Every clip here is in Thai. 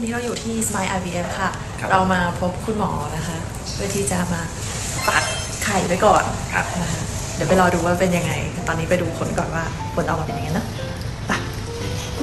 วันนี้เราอยู่ที่ Smile IVF ค่ะ ครับ เรามาพบคุณหมอนะคะเพื่อที่จะมาตัดไข่ไว้ก่อนครับนะคะเดี๋ยวไปรอดูว่าเป็นยังไงตอนนี้ไปดูผลก่อนว่าผลออกมาเป็นยังไงเนอะไป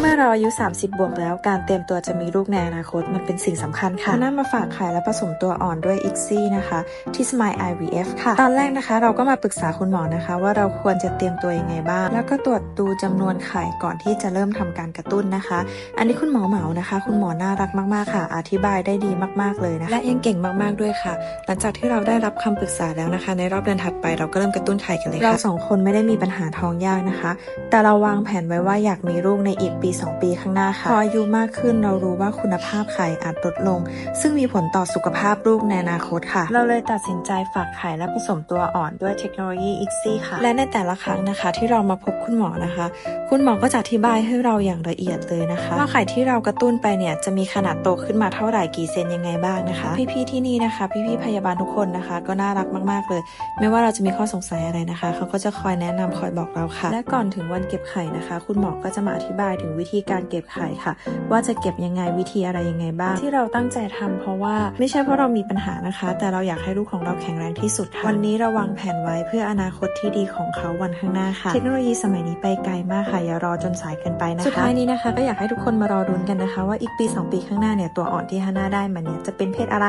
เมื่อเราอายุ 30 บวกแล้วการเตรียมตัวจะมีลูกในอนาคต มันเป็นสิ่งสำคัญค่ะน่ามาฝากไข่และผสมตัวอ่อนด้วย ICSI นะคะที่ Smile IVF ค่ะ ตอนแรกนะคะ เราก็มาปรึกษาคุณหมอนะคะ ว่าเราควรจะเตรียมตัวยังไงบ้าง แล้วก็ตรวจดูจำนวนไข่ก่อนที่จะเริ่มทำการกระตุ้นนะคะ อันนี้คุณหมอเหมานะคะ คุณหมอน่ารักมากๆค่ะ อธิบายได้ดีมากๆเลยนะคะและยังเก่งมากๆด้วยค่ะ หลังจากที่เราได้รับคำปรึกษาแล้วนะคะ ในรอบเดือนถัดไปเราก็เริ่มกระตุ้นไข่กันเลยค่ะเราสองคนไม่ได้มีปัญหาท้องยากนะคะ แต่เราวางแผนไว้ว่าอยากมีลูกในอีกปี2 ปีข้างหน้าค่ะพออายุมากขึ้นเรารู้ว่าคุณภาพไข่อาจลดลง ซึ่งมีผลต่อสุขภาพลูกในอนาคตค่ะ เราเลยตัดสินใจฝากไข่และผสมตัวอ่อนด้วยเทคโนโลยี ICSI ค่ะ และในแต่ละครั้งนะคะ ที่เรามาพบคุณหมอนะคะ คุณหมอก็จะอธิบายให้เราอย่างละเอียดเลยนะคะว่าไข่ที่เรากระตุ้นไปเนี่ยจะมีขนาดโตขึ้นมาเท่าไหร่กี่เซนยังไงบ้างนะคะ พี่ๆที่นี่นะคะ พี่ๆพยาบาลทุกคนนะคะ ก็น่ารักมากๆเลย ไม่ว่าเราจะมีข้อสงสัยอะไรนะคะ เขาก็จะคอยแนะนำคอยบอกเราค่ะ และก่อนถึงวันเก็บไข่นะคะ คุณหมอก็จะมาอธิบายถึงวิธีการเก็บไข่ค่ะ ว่าจะเก็บยังไงวิธีอะไรยังไงบ้าง ที่เราตั้งใจทำเพราะว่าไม่ใช่เพราะเรามีปัญหานะคะ แต่เราอยากให้ลูกของเราแข็งแรงที่สุดค่ะวันนี้เราวางแผนไว้เพื่ออนาคตที่ดีของเขาวันข้างหน้าค่ะ เทคโนโลยีสมัยนี้ไปไกลมากค่ะอย่ารอจนสายเกินไปนะคะสุดท้ายนี้นะคะ ก็อยากให้ทุกคนมารอรุ้นกันนะคะ ว่าอีกปี 2 ปีข้างหน้าเนี่ยตัวอ่อนที่ฮาน่าได้มาเนี่ยจะเป็นเพศอะไร